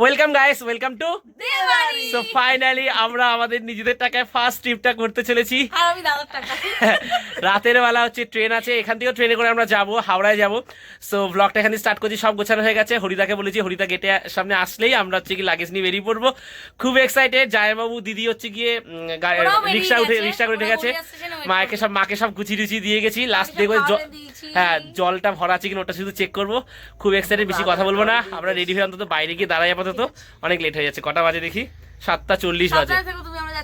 Welcome guys welcome to so finally আমরা আমাদের নিজেদের টাকায় ফার্স্ট ট্রিপটা করতে চলেছি। রাতের বেলা হচ্ছে ট্রেন আছে এখান থেকে ট্রেনে করে আমরা যাব হাওড়ায় যাব। সো ব্লগটা এখানে স্টার্ট করছি সব গোছানো হয়ে গেছে। হরিদাকে বলেছি হরিদা গেটে সামনে আসলেই আমরা হচ্ছে কি লাগেজ নিয়ে বেরিয়ে পড়ব। খুব এক্সাইটেড জায়বাবু দিদি হচ্ছে গিয়ে রিক্সা উঠে রিক্সা করে উঠে গেছে। মাকে সব মাকে সব গুছি টুচি দিয়ে গেছি। লাস্ট দেখব হ্যাঁ জলটা ভরা আছে কিনা ওটা শুধু চেক করব। খুব এক্সাইটেড বেশি কথা বলব না। আমরা রেডি হয়ে অন্তত বাইরে গিয়ে দাঁড়াই আপাতত। অনেক লেট হয়ে যাচ্ছে। কটা বাজে দেখি? সাতটা চল্লিশ বাজে।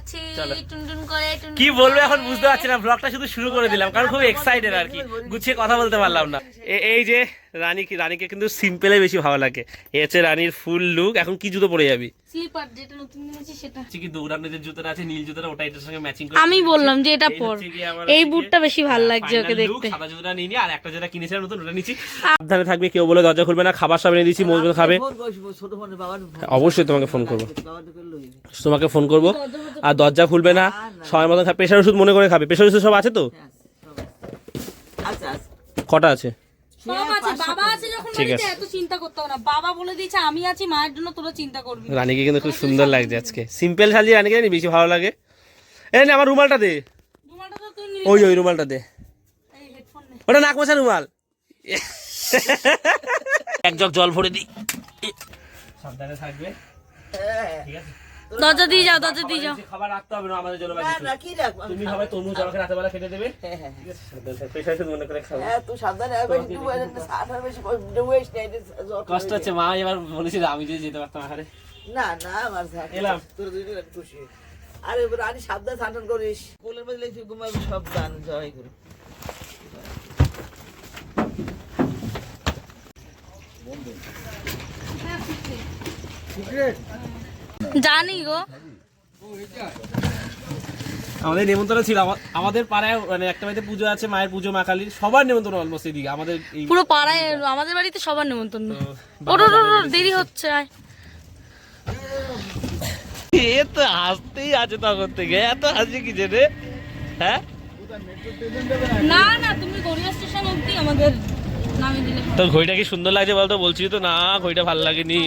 যাচ্ছি টুনটুন করে কি বলব এখন বুঝতে পারছি না ব্লগটা শুধু শুরু করে দিলাম কারণ খুব এক্সাইটেড আর কি। গুছিয়ে কথা বলতে পারলাম না। এই যে রানী রানীকে কিন্তু সিম্পলে বেশি ভালো লাগে। এই হচ্ছে রানীর ফুল লুক এখন কি জুতো পরে যাবি? স্লিপার যেটা নতুন কিনেছি সেটা। কি দৌড়ানোর যে জুতোটা আছে নীল জুতোটা ওটা এটার সঙ্গে ম্যাচিং করে আমি বললাম যে এটা এই পর। এই বুটটা বেশি ভালো লাগছে ওকে দেখতে। সাদা জুতোটা নিয়ে নি আর একটা যেটা কিনেছিলাম নতুন ওটা নিচ্ছি সাবধানে থাকবে কেউ বলে দরজা খুলবে না খাবার সব এনে দিচ্ছি মজুদ খাবে। অবশ্যই তোমাকে ফোন করব। তোমাকে ফোন করব। আর দরজা খুলবে না। সময় মতো খাবে প্রেশার ওষুধ মনে করে খাবে। প্রেশার ওষুধ সব আছে তো? হ্যাঁ। আচ্ছা আচ্ছা। কটা আছে? সব আছে। বাবা ঠিক আছে। এত চিন্তা করতে হবে না। বাবা বলে দিয়েছে আমি আছি মায়ের জন্য তোরা চিন্তা করবি রানীকে কিন্তু খুব সুন্দর লাগছে আজকে। সিম্পল সাজিয়ে রানীকে জানি বেশি ভালো লাগে। এই নে আমার রুমালটা দে। রুমালটা তো তুই নিলি ওই ওই রুমালটা দে। এই হেডফোন নে। ওটা নাক মশা রুমাল। এক জগ জল ভরে দি। সাবধানে থাকবে। হ্যাঁ, ঠিক আছে? দরজা দিয়ে যাও দরজা দিয়ে যাও। খাবার রাখতে হবে না আমাদের জন্য রাখব? আমি তুমি হবে তরমুজ আমাকে রাতের বেলা খেতে দেবে? হ্যাঁ, হ্যাঁ, সাবধানে ওষুধ মনে করে খাবে। হ্যাঁ, তুই সাবধানে আয়, বেশি ডুবো আর বেশি ডুবো যাস না, এটা জ্বর করে কষ্ট হচ্ছে মা এবার বলেছিল আমি যদি যেতে পারতাম আরে না না আমার। এলাম। তোর দুইটা রাত খুশি। আরে রানী সাবধানে টান করিস। কোলের মধ্যে লেগে ঘুমাবি সব গান জয় করে। জানি গো। আমাদের নিমন্ত্রণ ছিল। আমাদের পাড়ায় মানে একটা বাড়িতে পুজো আছে মায়ের পুজো মা কালীর সবার নিমন্ত্রণ অলমোস্ট এদিকে। আমাদের পুরো পাড়ায় আমাদের বাড়িতে সবার নেমন্তন্ন। দেরি হচ্ছে আয়। এ তো হাসতেই আছে তখন থেকে। এত হাসি কি রে? হ্যাঁ? না না তুমি গড়িয়া স্টেশন অবধি আমাদের নামিয়ে দিলে। তোর ঘড়িটা কি সুন্দর লাগছে বলতো? বলছি তো না ঘড়িটা ভালো লাগেনি।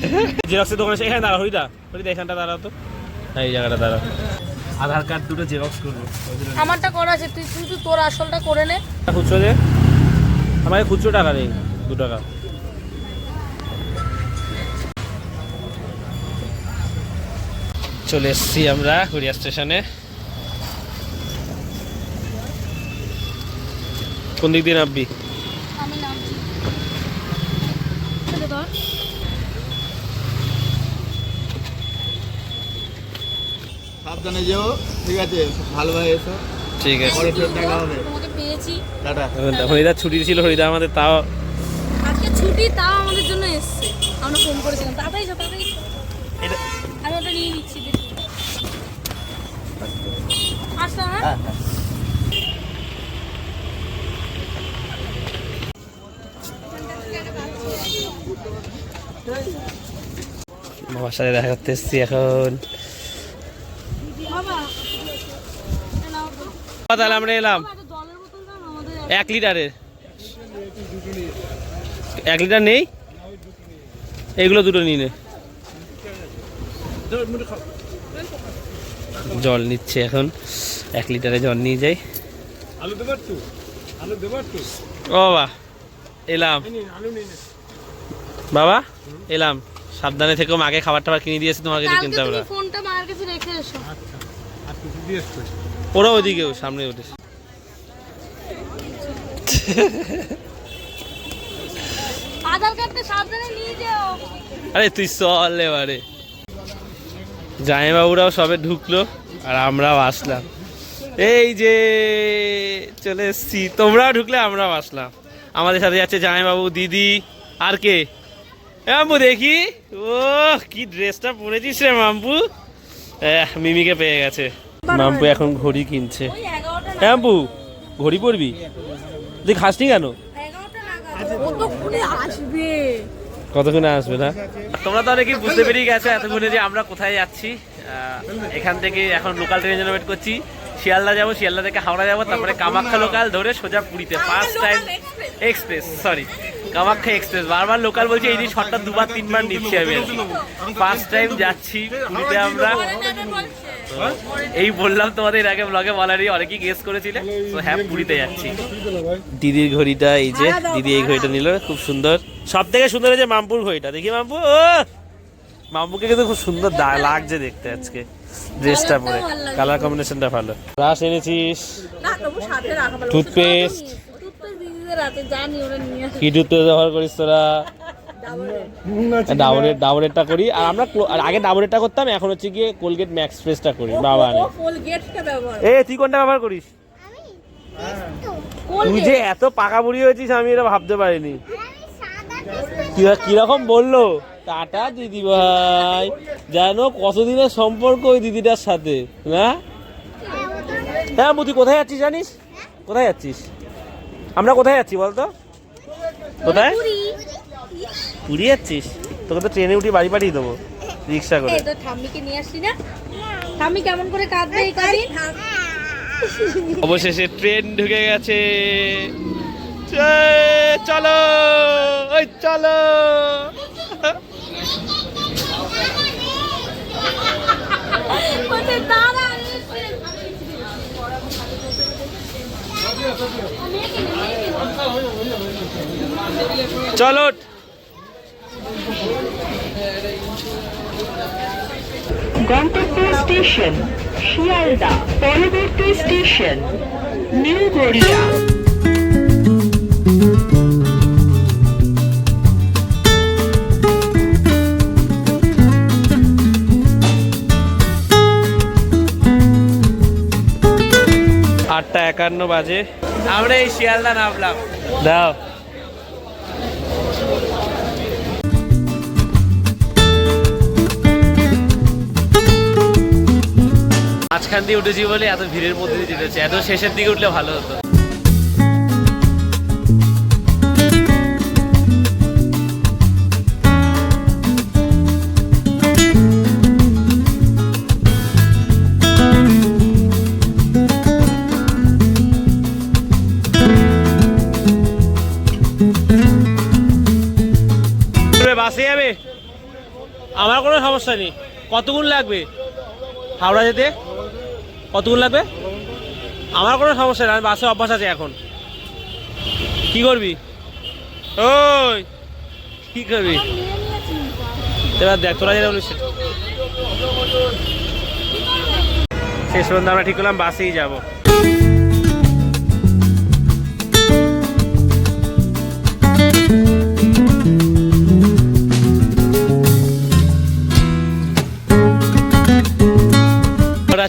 জেরক্সের দোকানে এখানে দাঁড়া হরিদা। হরিদা এখানটা দাঁড়া তো। হ্যাঁ, এই জায়গাটা দাঁড়া আধার কার্ড দুটো জেরক্স করব। আমারটা করা আছে তুই তুই তোর আসলটা করে নে। খুচরো দে। আমার কাছে খুচরো টাকা নেই দু টাকা। চলে এসছি আমরা গড়িয়া স্টেশনে। কোন দিক দিয়ে নামবি আমি নামছি এটা ধর সাবধানে যেও ঠিক আছে? ভালোভাবে এসো। ঠিক আছে। পরে দেখা হবে। তোমাকে পেয়েছি। টাটা। হরিদা ছুটি ছিল হরিদা আমাদের তাও আজকে ছুটি তাও আমাদের জন্য এসছে। আমরা ফোন করেছিলাম। তাড়াতাড়ি যাও তাড়াতাড়ি যাও। এটা আমি ওটা নিয়ে নিচ্ছি হ্যাঁ? হ্যাঁ হ্যাঁ। বাবার সাথে দেখা করতে এসছি এখন বাবা এ নাও তো। তাহলে আমরা এলাম। এক লিটারের। এক লিটার নেই? এগুলো দুটো নিয়ে নে। জল নিচ্ছে এখন। এক লিটারে জল নিয়ে যাই। ও বাবা এলাম। বাবা এলাম। সাবধানে থেকেও মাকে খাবার টাবার কিনে দিয়েছি তোমাকে কিনতে হবে না ফোনটা মায়ের কাছে রেখে এসো। আচ্ছা আর কিছু দিয়ে ওরা ওইদিকেও সামনে উঠে আধার কার্ডটা সাবধানে নিয়ে যাও। আরে তুই চল এবারে। জামাইবাবুরাও সবে ঢুকলো আর আমরাও আসলাম। এই যে চলে এসছি। তোমরাও ঢুকলে আমরাও আসলাম। আমাদের সাথে যাচ্ছে জামাইবাবু দিদি আর কে? মাম্পু দেখি। ও কি ড্রেসটা পরেছিস রে মাম্পু মিমিকে পেয়ে গেছে। মাম্পু এখন ঘড়ি কিনছে। এগারোটা ঘড়ি পরবি? তুই খাসনি কেন? কতক্ষণে আসবে না তোমরা তো অনেকেই বুঝতে পেরিয়ে গেছো এতক্ষণে যে আমরা কোথায় যাচ্ছি। এখান থেকে এখন লোকাল ট্রেনের জন্য ওয়েট করছি। শিয়ালদা যাব শিয়ালদা থেকে হাওড়া যাব তারপরে কামাখ্যা লোকাল ধরে সোজা পুরীতে। First time express sorry Kamakhya express বারবার লোকাল বলছি এই যে শটটা দুবার তিনবার নিচ্ছি আমি ফার্স্ট টাইম যাচ্ছি পুরীতে আমরা। তো এই বললাম তোমাদের এর আগে ব্লগে বলারই অনেকেই গেস করেছিলে। তো হ্যাঁ পুরীতে যাচ্ছি। দিদির ঘড়িটা এই যে দিদি এই ঘড়িটা নিল খুব সুন্দর। সব থেকে সুন্দর হয়েছে মামপুর ঘড়িটা দেখি মামপু ও! মামপুকে কিন্তু খুব সুন্দর লাগছে দেখতে আজকে ড্রেসটা পরে। কালার কম্বিনেশনটা ভালো। ব্রাশ এনেছিস। টুথপেস্ট কি টুথপেস্ট ব্যবহার করিস তোরা? ডাবরের। ডাবরেরটা করি। আর আমরা আর আগে ডাবরেরটা করতাম এখন হচ্ছে গিয়ে কোলগেট ম্যাক্স ফ্রেশটা করি। বাবা এ তুই কোনটা ব্যবহার করিস? তুই যে এত পাকা বুড়ি হয়েছিস আমি এটা ভাবতে পারিনি। কি- কীরকম বলল? টাটা দিদি ভাই জানো কতদিনের সম্পর্ক ওই দিদিটার সাথে না? হ্যাঁ তুই কোথায় যাচ্ছিস জানিস? কোথায় যাচ্ছিস? আমরা কোথায় যাচ্ছি বলতো? কোথায়? পুরী যাচ্ছিস তোকে তো ট্রেনে উঠি বাড়ি পাঠিয়ে দেবো রিক্সা করে। এই তো ঠাম্মিকে নিয়ে আসছি না। ঠাম্মি কেমন করে কাঁদবে এই কদিন? অবশেষে ট্রেন ঢুকে গেছে। চে- চলো ওই চলো। চলো গন্তব্য স্টেশন শিয়ালদা পরবর্তী স্টেশন নিউ গড়িয়া আটটা একান্ন বাজে। আমরা এই শিয়ালদা নামলাম। দাও। মাঝখান দিয়ে উঠেছি বলে এত ভিড়ের মধ্যে দিয়ে যেতে এত শেষের দিকে উঠলে ভালো হতো। বাসে যাবে? আমার কোনো সমস্যা নেই। কতক্ষণ লাগবে? হাওড়া যেতে? কতক্ষণ লাগবে? আমার কোনো সমস্যা নেই, আমি বাসে অভ্যাস আছে এখন। কি করবি? ওই, কি করবি? এবার দেখ, তোরা যেটা বলিস। শেষ পর্যন্ত আমরা ঠিক করলাম, বাসেই যাব।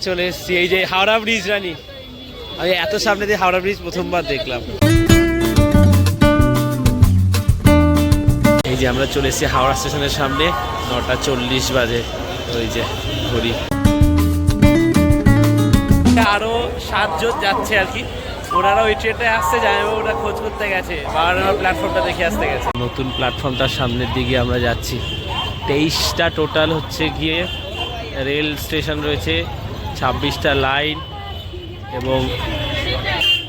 চলে এসেছি, এই যে হাওড়া ব্রিজ রানি। আমি এত সামনে দিয়ে হাওড়া ব্রিজ প্রথমবার দেখলাম। এই যে আমরা চলে এসেছি হাওড়া স্টেশনের সামনে, নটা চল্লিশ বাজে, ওই যে ঘড়ি। আরও সাতজন যাচ্ছে আর কি। ওনারা ওই ট্রেনটায় আসছে জানাব ওরা খোঁজ করতে গেছে। বাবার প্ল্যাটফর্মটা দেখে আসতে গেছে। নতুন প্ল্যাটফর্মটার সামনের দিকে আমরা যাচ্ছি। তেইশটা টোটাল হচ্ছে গিয়ে রেল স্টেশন রয়েছে। ছাব্বিশটা লাইন এবং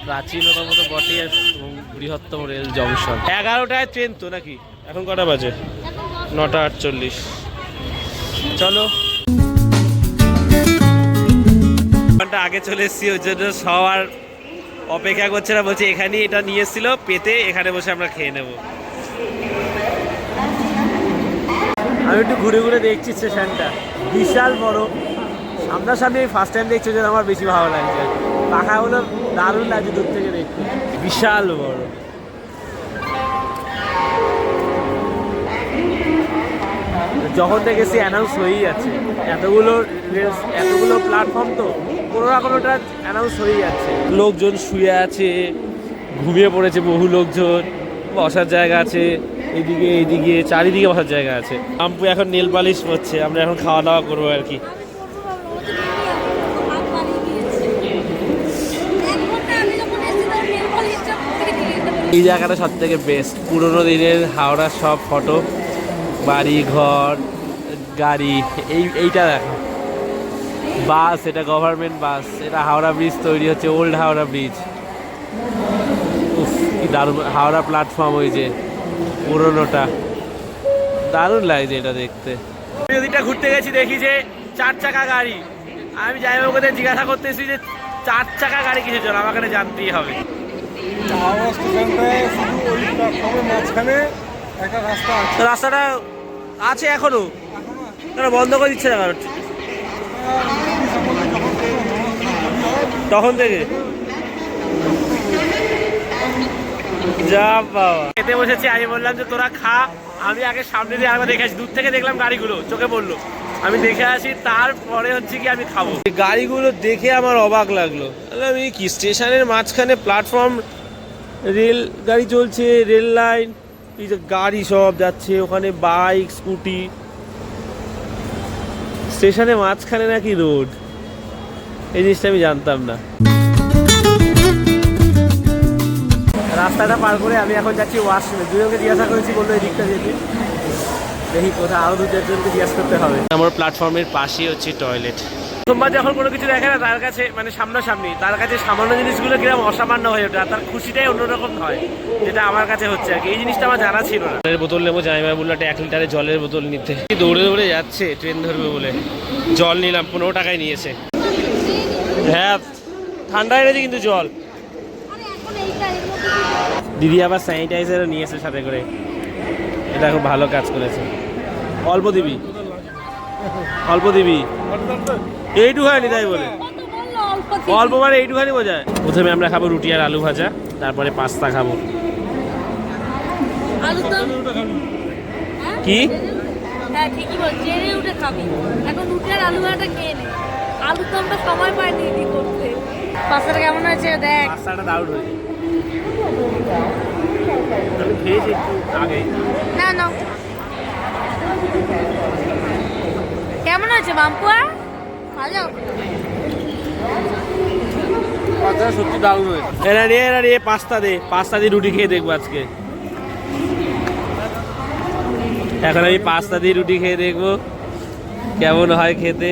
প্রাচীনতম তো বটে এবং বৃহত্তম রেল জংশন। এগারোটায় ট্রেন তো নাকি? এখন কটা বাজে? নটা আটচল্লিশ। চলো। আগে চলে এসেছি, ওই জন্য সবার অপেক্ষা করছে না, বলছে এখানেই এটা নিয়ে পেতে এখানে বসে আমরা খেয়ে নেব। আমি একটু ঘুরে ঘুরে দেখছি স্টেশনটা বিশাল বড়। সামনাসামনি আমি ফার্স্ট টাইম দেখছি যেন আমার বেশি ভালো লাগছে। পাখা পাখাগুলো দারুণ লাগছে দূর থেকে দেখতে। বিশাল বড়। যখন থেকে সে অ্যানাউন্স হয়েই যাচ্ছে। এতগুলো এতগুলো প্ল্যাটফর্ম তো কোনো না কোনোটা অ্যানাউন্স হয়েই যাচ্ছে। লোকজন শুয়ে আছে ঘুমিয়ে পড়েছে বহু লোকজন বসার জায়গা আছে এদিকে এদিকে চারিদিকে বসার জায়গা আছে। আম্পু এখন নেল পালিশ করছে আমরা এখন খাওয়া দাওয়া করব আর কি। এই জায়গাটা সব থেকে বেস্ট পুরোনো দিনের হাওড়ার সব ফটো বাড়ি, ঘর, গাড়ি, এই এইটা দেখো। বাস, এটা গভর্নমেন্ট বাস, এটা হাওড়া ব্রিজ তৈরি হচ্ছে ওল্ড হাওড়া ব্রিজ কি দারুণ, হাওড়া প্ল্যাটফর্ম ওই যে, পুরোনোটা। দারুণ লাগছে এটা দেখতে। ওদিকটা ঘুরতে গেছি, দেখি যে চার চাকা গাড়ি। আমি যাই ওদের জিজ্ঞাসা করতেছি যে চার চাকা গাড়ি কিছু জন্য? আমাকে জানতেই হবে। হাওড়া স্টেশনটায় শুধু ওই প্ল্যাটফর্মের মাঝখানে একটা রাস্তা আছে। রাস্তাটা আছে এখনও? না বন্ধ করে দিচ্ছে না কারণ তখন থেকে? যা বাবা। খেতে বসেছি আমি বললাম যে তোরা খা। আমি আগে সামনে দিয়ে আগে দেখে আসি। দূর থেকে দেখলাম গাড়িগুলো চোখে পড়ল। আমি দেখে আসি তারপরে হচ্ছে কি আমি খাব। গাড়িগুলো দেখে আমার অবাক লাগল। এই কি স্টেশনের মাঝখানে প্ল্যাটফর্ম রেল গাড়ি চলছে, রেল লাইন, এই যে গাড়ি সব যাচ্ছে, ওখানে বাইক, স্কুটি। স্টেশনের মাঝখানে নাকি রোড। এই জিনিসটা আমি জানতাম না। রাস্তাটা পার করে আমি এখন যাচ্ছি ওয়াশরুমে। দুজনকে জিজ্ঞাসা করেছি, বলল দিকটা যেতে। দেখি কোথাও আরও দু চারজনকে জিজ্ঞাসা করতে হবে। আমার প্ল্যাটফর্মের পাশেই হচ্ছে টয়লেট। প্রথমবার যখন কোনো কিছু দেখে না, তার কাছে মানে সামনাসামনি, তার কাছে সামান্য জিনিসগুলো কীরকম অসামান্য হয়ে ওঠে, আর তার খুশিটাই অন্যরকম হয়, যেটা আমার কাছে হচ্ছে আর এই জিনিসটা আমার জানা ছিল না। জলের বোতল নেব জামাইমা বলল একটা এক লিটারের জলের বোতল নিতে। দৌড়ে দৌড়ে যাচ্ছে, ট্রেন ধরবে বলে। জল নিলাম, পনেরো টাকায় নিয়েছে। হ্যাঁ ঠান্ডা এনেছে কিন্তু জল। দিদি আবার স্যানিটাইজারও নিয়েছে সাথে করে। এটা খুব ভালো কাজ করেছে। অল্প দিবি। অল্প দিবি এইটুখানি তাই বলে? অল্প? মানে এইটুখানি বোঝায়। প্রথমে আমরা খাব রুটি আর আলু ভাজা তারপরে পাস্তা খাব? কি? হ্যাঁ পাস্তাটা কেমন হয়েছে দেখ। পাস্তাটা দারুণ হয়েছে। খেয়েছি আগে না না। হয়েছে বাম্পুয়া ভালো সত্যি দারুণ হয়েছে। এরা নিয়ে এরা নিয়ে পাস্তা দে পাস্তা দিয়ে রুটি খেয়ে দেখব আজকে। এখন আমি পাস্তা দিয়ে রুটি খেয়ে দেখব কেমন হয় খেতে।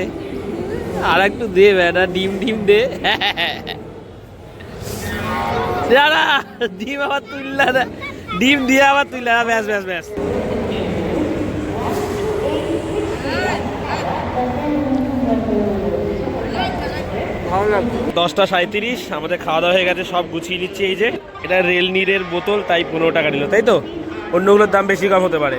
আর একটু দে বেটা ডিম ডিম দে। ডিম আবার তুললা না। ডিম দিয়ে আবার তুললা ব্যাস ব্যাস ব্যাস। দশটা সাঁত্রিশ আমাদের খাওয়া দাওয়া হয়ে গেছে, সব গুছিয়ে নিচ্ছে এই যে। এটা রেল নিরের বোতল, তাই পনেরো টাকা নিল, তাই তো? অন্যগুলোর দাম বেশি কম হতে পারে।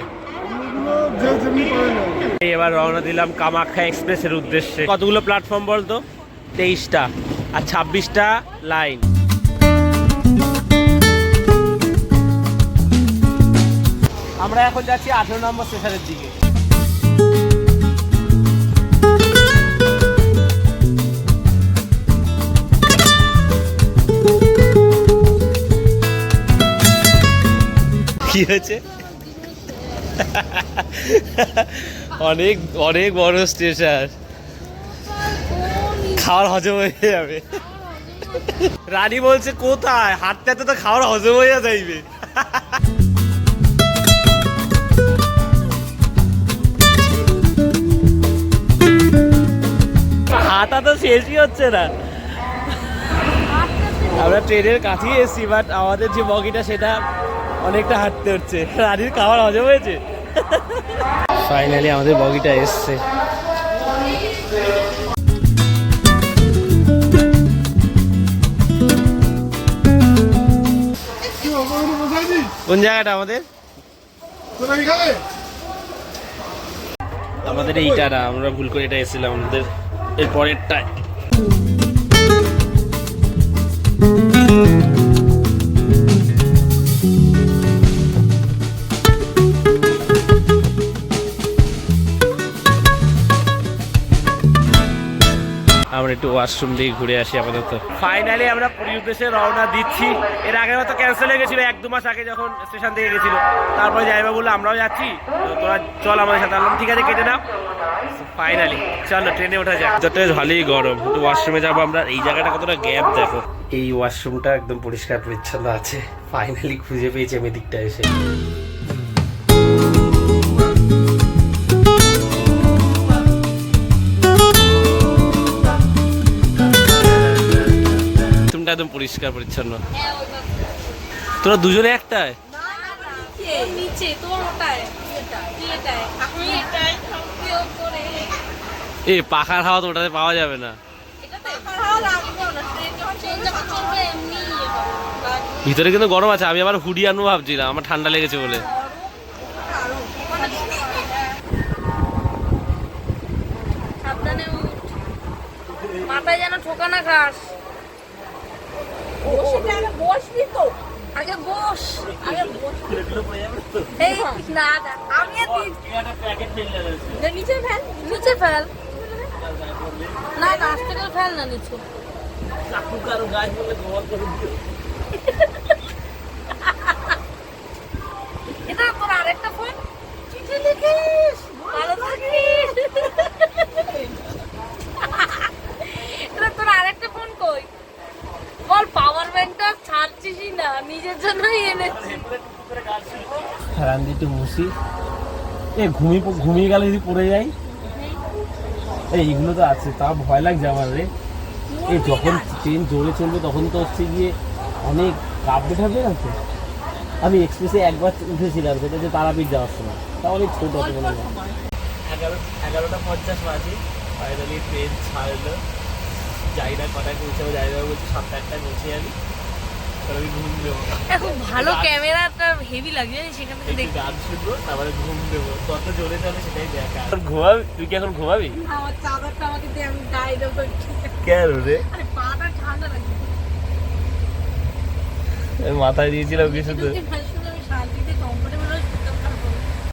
এবার রওনা দিলাম কামাখ্যা এক্সপ্রেসের উদ্দেশ্যে। কতগুলো প্ল্যাটফর্ম বলতো? তেইশটা আর ছাব্বিশটা লাইন। আমরা এখন যাচ্ছি আঠেরো নম্বর স্টেশনের দিকে। হয়েছে। অনেক অনেক বড় স্টেশন। খাওয়ার হজম হয়ে যাবে। রানী বলছে, কোথায়? হাঁটতে হাঁটতে তো খাওয়ার হজম হয়ে যাইবে। হাঁটা তো শেষই হচ্ছে না। আমরা ট্রেনের কাছেই এসেছি বাট আমাদের যে বগিটা, সেটা অনেকটা হাঁটতে হচ্ছে। রানীর খাবার হজম হয়েছে। ফাইনালি আমাদের বগিটা এসছে। কোন জায়গাটা আমাদের? আমাদের এইটা না আমরা ভুল করে এটা এসেছিলাম আমাদের এর পরেরটায় একটু ওয়াশরুম দিয়ে ঘুরে আসি আপাতত। ফাইনালি আমরা পুরীর উদ্দেশ্যে রওনা দিচ্ছি। এর আগে হয়তো ক্যান্সেল হয়ে গেছিল এক দু মাস আগে যখন স্টেশন থেকে গেছিল। তারপরে যাইবা বলল আমরাও যাচ্ছি। তো তোরা চল আমাদের সাথে। আনলাম ঠিক আছে কেটে নাও। ফাইনালি চলো ট্রেনে ওঠা যাক। যত ভালোই গরম তো ওয়াশরুমে যাব আমরা এই জায়গাটা কতটা গ্যাপ দেখো। এই ওয়াশরুমটা একদম পরিষ্কার পরিচ্ছন্ন আছে। ফাইনালি খুঁজে পেয়েছি আমি দিকটা এসে। একদম পরিষ্কার, পরিচ্ছন্ন। তোরা দুজনে একটায়? এই পাখার হাওয়া তো ওটাতে পাওয়া যাবে না। ভিতরে কিন্তু গরম আছে, আমি আবার হুডি আনব ভাবছিলাম, আমার ঠান্ডা লেগেছে বলে। মাথায় যেন ঠোকা না খাস। বসবি তো? আগে বস আগে বস। এই না না আমি আর নিচে ফেল। নিচে ফেল। না না আস্তে করে ফেল না নিচে। কাকু কারও গাছ বলে গোবর করে দিও। এটা তোর আরেকটা ফোন চিঠি লিখিস ভালো থাকিস এটা তোর আরেকটা ফোন কই বল পাওয়ার ব্যাংকটা ছাড়ছিসই না নিজের জন্যই এনেছি। একটু মুসি এ ঘুমিয়ে ঘুমিয়ে গেলে যদি পড়ে যাই? এই এইগুলো তো আছে তা ভয় লাগছে আমার রে। এই যখন ট্রেন জোরে চলবে তখন তো হচ্ছে গিয়ে অনেক কাঁপতে থাকবে না তো? আমি এক্সপ্রেসে একবার উঠেছিলাম সেটা যে তারাপীঠ যাওয়ার সময়। তা অনেক ছোট আছে মনে হয়। এগারো এগারোটা পঞ্চাশ বাজে। ফাইনালি ট্রেন ছাড়লো। যাই না কটায় পৌঁছাবো যাই না বলছি সাতটা আটটায় পৌঁছে যাবি তারপরে আমি ঘুম দেবো এখন ভালো ক্যামেরাটা হেভি লাগে জানিস সেখান থেকে একটু গান শুনব তারপরে ঘুম দেবো। কত জোরে চলে সেটাই দেখা। ঘুমাবি? তুই কি এখন ঘুমাবি? আমার চাদরটা আমাকে দিয়ে আমি গায়ে দেবো। কেন রে? আরে পাটা ঠান্ডা লাগছে। আমি মাথায় দিয়েছিলাম কিছু তো